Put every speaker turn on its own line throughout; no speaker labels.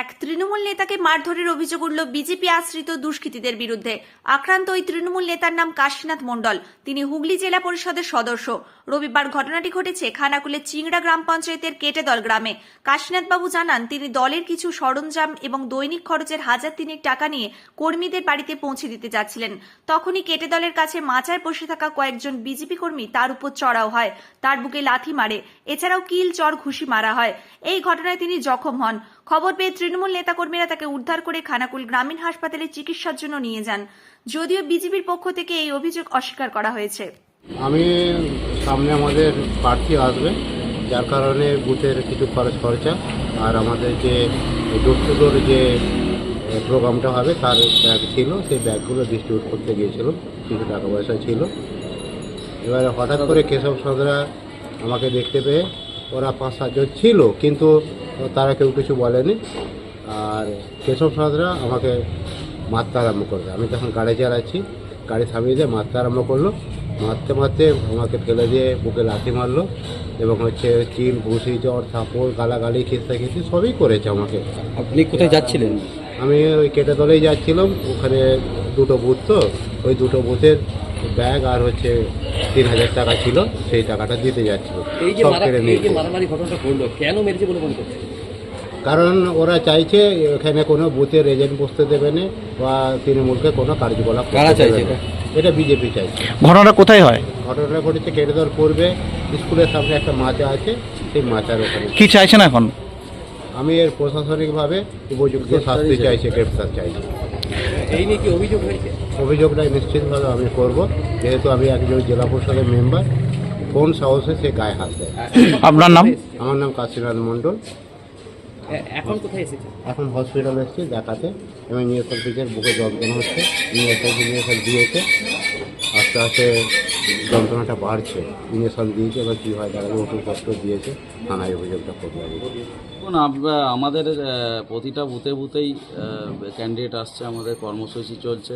এক তৃণমূল নেতাকে মারধরের অভিযোগ উঠল বিজেপি আশ্রিত দুষ্কৃতীদের বিরুদ্ধে। আক্রান্ত ওই তৃণমূল নেতার নাম কাশীনাথ মণ্ডল। তিনি হুগলি জেলা পরিষদের সদস্য। রবিবার ঘটনাটি ঘটেছে খানাকুলের চিংড়া গ্রাম পঞ্চায়েতের কেটেদল গ্রামে। কাশীনাথবাবু জানান, তিনি দলের কিছু সরঞ্জাম এবং দৈনিক খরচের হাজার তিনেক টাকা নিয়ে কর্মীদের বাড়িতে পৌঁছে দিতে যাচ্ছিলেন। তখনই কেটে দলের কাছে মাচায় বসে থাকা কয়েকজন বিজেপি কর্মী তার উপর চড়াও হয়। তার বুকে লাথি মারে। এছাড়াও কিল, চর, ঘুষি মারা হয়। এই ঘটনায় তিনি জখম হন। খবর পেয়ে তৃণমূল নেতাকর্মীরা তাকে উদ্ধার করে খানাকুল গ্রামীণ হাসপাতালে চিকিৎসার জন্য নিয়ে যান। যদিও বিজেপির পক্ষ থেকে এই অভিযোগ অস্বীকার করা হয়েছে।
আমি সামনে আমাদের প্রার্থী আসবে, যার কারণে বুথের কিছু খরচ, খরচা আর আমাদের যে ডোর টু ডোর যে প্রোগ্রামটা হবে, তার ব্যাগ ছিল, সেই ব্যাগগুলো ডিস্ট্রিবিউট করতে গিয়েছিল, কিছু টাকা পয়সা ছিল। এবারে হঠাৎ করে কেশব সাঁতরা আমাকে দেখতে পেয়ে, ওরা পাঁচ সাতজন ছিল, কিন্তু তারা কেউ কিছু বলেনি। আর কেশব সাঁতরা আমাকে মারতে আরম্ভ করবে আমি তখন গাড়ি চালাচ্ছি গাড়ি থামিয়ে দিয়ে মারতে আরম্ভ করল। মারতে মারতে আমাকে ফেলে দিয়ে বুকে লাথি মারলো এবং হচ্ছে চিল ঘুষি জ্বর থাপড় গালাগালি খিস্তা খিস্তি সবই করেছে আমাকে।
আপনি কোথায় যাচ্ছিলেন?
আমি ওই কেটে দলেই যাচ্ছিলাম। ওখানে দুটো বুথ তো ওই দুটো বুথের ব্যাগ আর হচ্ছে তিন হাজার টাকা ছিল সেই টাকাটা দিতে যাচ্ছিল।
এই
সব কেড়ে নিয়েছে।
মারামারি ঘটনাটা ঘটলো কেন মেরেছে বলে মনে করছে
কারণ ওরা চাইছে এখানে কোনো বুথের এজেন্ট বসতে দেবে না বা তৃণমূলকে কোনো কার্যকলাপ
কারা চাইছে
না। এটা? বিজেপি চাইছে।
ঘটনাটা কোথায় হয়?
ঘটনা ঘটেছে কেটেদর করবে স্কুলের সামনে একটা মাচা আছে সেই মাচার ওখানে।
কি চাইছেন এখন?
আমি এর প্রশাসনিকভাবে উপযুক্ত শাস্তি চাইছি গ্রেপ্তার চাইছি।
এই নিয়ে কি অভিযোগ হয়েছে?
অভিযোগটা নিশ্চিতভাবে আমি করব। যেহেতু আমি একজন জেলা পরিষদের মেম্বার কোন সাহসে সে গায়ে হাত দেয়?
আপনার নাম?
আমার নাম কাশীনাথ মণ্ডল।
এ- এখন কোথায় এসেছে
এখন হসপিটাল এসেছি দেখাতে এবং নিয়ে বুকে যন্ত্রণা হচ্ছে নিয়ে ইঞ্জেকশন দিয়েছে। আস্তে আস্তে যন্ত্রণাটা বাড়ছে। ইঞ্জেকশন দিয়েছে, এবার কী হয় তারা কষ্ট দিয়েছে, থানায় অভিযোগটা করবে আমি
দেখুন আমাদের প্রতিটা বুথে বুথেই ক্যান্ডিডেট আসছে, আমাদের কর্মসূচি চলছে,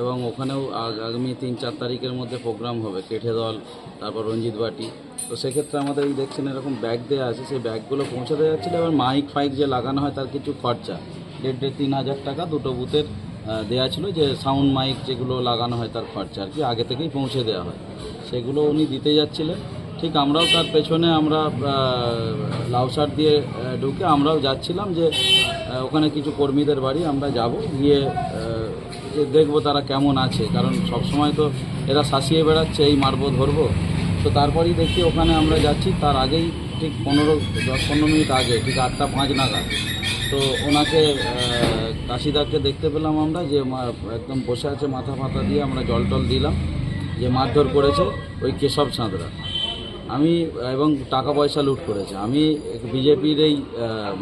এবং ওখানেও আগামী তিন চার তারিখের মধ্যে প্রোগ্রাম হবে, কেঠে দল, তারপর রঞ্জিত বাটি তো সেক্ষেত্রে আমাদের এই দেখছেন, এরকম ব্যাগ দেওয়া আছে, সেই ব্যাগগুলো পৌঁছে দেওয়া যাচ্ছিল, এবার মাইক ফাইক যে লাগানো হয়, তার কিছু খরচা। দেড় দেড় তিন হাজার টাকা দুটো বুথের দেওয়া ছিল যে সাউন্ড মাইক যেগুলো লাগানো হয় তার খরচা আর কি, আগে থেকেই পৌঁছে দেওয়া হয়। সেগুলো উনি দিতে যাচ্ছিলেন। ঠিক আমরাও তার পেছনে আমরা লাউসার দিয়ে ঢুকে আমরাও যাচ্ছিলাম যে ওখানে কিছু কর্মীদের বাড়ি আমরা যাব। গিয়ে দেখব তারা কেমন আছে। কারণ সব সময় তো এরা শাসিয়ে বেড়াচ্ছে, এই মারবো, ধরবো। তো তারপরেই দেখি ওখানে আমরা যাচ্ছি। তার আগেই ঠিক পনেরো, দশ, পনেরো মিনিট আগে, ঠিক আটটা পাঁচ নাগাদ। তো ওনাকে কাশিদাকে দেখতে পেলাম আমরা যে একদম বসে আছে মাথা ফাথা দিয়ে আমরা জল টল দিলাম, যে মারধর করেছে ওই কেশব সাঁতরা। আমি, এবং টাকা পয়সা লুট করেছে। আমি বিজেপির এই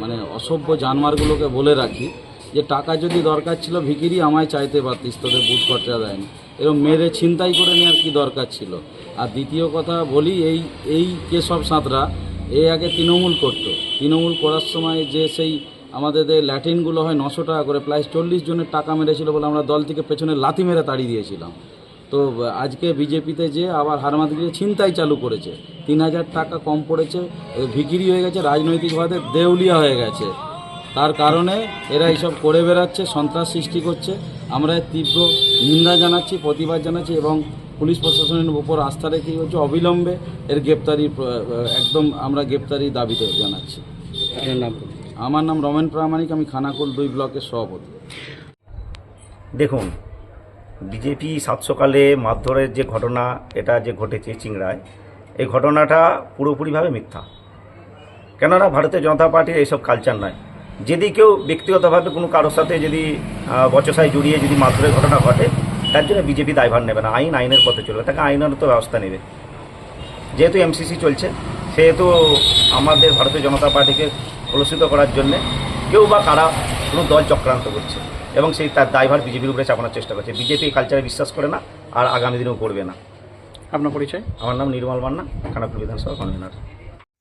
মানে অসভ্য জানমারগুলোকে বলে রাখি যে টাকা যদি দরকার ছিল, ভিকিরি আমায় চাইতে পারতিস, তোদের বুথ খরচা দেয়নি। এরকম মেরে ছিনতাই করে নেওয়ার কি দরকার ছিল? আর দ্বিতীয় কথা বলি, এই এই কেশব সাঁতরা এ আগে তৃণমূল করতো। তৃণমূল করার সময় যে সেই আমাদের যে ল্যাটিনগুলো হয় নশো টাকা করে, প্রায় চল্লিশ জনের টাকা মেরেছিল বলে আমরা দল থেকে পেছনে লাথি মেরে তাড়িয়ে দিয়েছিলাম। তো আজকে বিজেপিতে যে আবার হারমাত ছিনতাই চালু করেছে। তিন হাজার টাকা কম পড়েছে, এ ভিকিরি হয়ে গেছে রাজনৈতিকভাবে দেউলিয়া হয়ে গেছে। তার কারণে এরা এইসব করে বেড়াচ্ছে, সন্ত্রাস সৃষ্টি করছে। আমরা তীব্র নিন্দা জানাচ্ছি, প্রতিবাদ জানাচ্ছি এবং পুলিশ প্রশাসনের উপর আস্থা রেখে হচ্ছে অবিলম্বে এর গ্রেপ্তারি একদম আমরা গ্রেপ্তারি দাবিতে জানাচ্ছি। আমার নাম রমেন প্রামাণিক আমি খানাকুল দুই ব্লকের সভাপতি।
দেখুন বিজেপি সাত সকালে মারধরের যে ঘটনা এটা যে ঘটেছে চিংড়ায় এই ঘটনাটা পুরোপুরিভাবে মিথ্যা। কেননা ভারতীয় জনতা পার্টির এইসব কালচার নয়। যদি কেউ ব্যক্তিগতভাবে কোনো কারোর সাথে যদি বচসায় জড়িয়ে যদি মারধরের ঘটনা ঘটে তার জন্য বিজেপি দায়ভার নেবে না আইন আইনের পথে চলবে তাকে আইনত ব্যবস্থা নেবে। যেহেতু এমসিসি চলছে সেহেতু আমাদের ভারতীয় জনতা পার্টিকে কলুষিত করার জন্যে কেউ বা কারা কোনো দল চক্রান্ত করছে এবং সেই তার দায়ভার বিজেপির উপরে চাপানোর চেষ্টা করছে। বিজেপি এই কালচারে বিশ্বাস করে না আর আগামী দিনেও করবে না।
আপনার পরিচয়?
আমার নাম নির্মল মান্না খানাপুর বিধানসভা কনভেনার।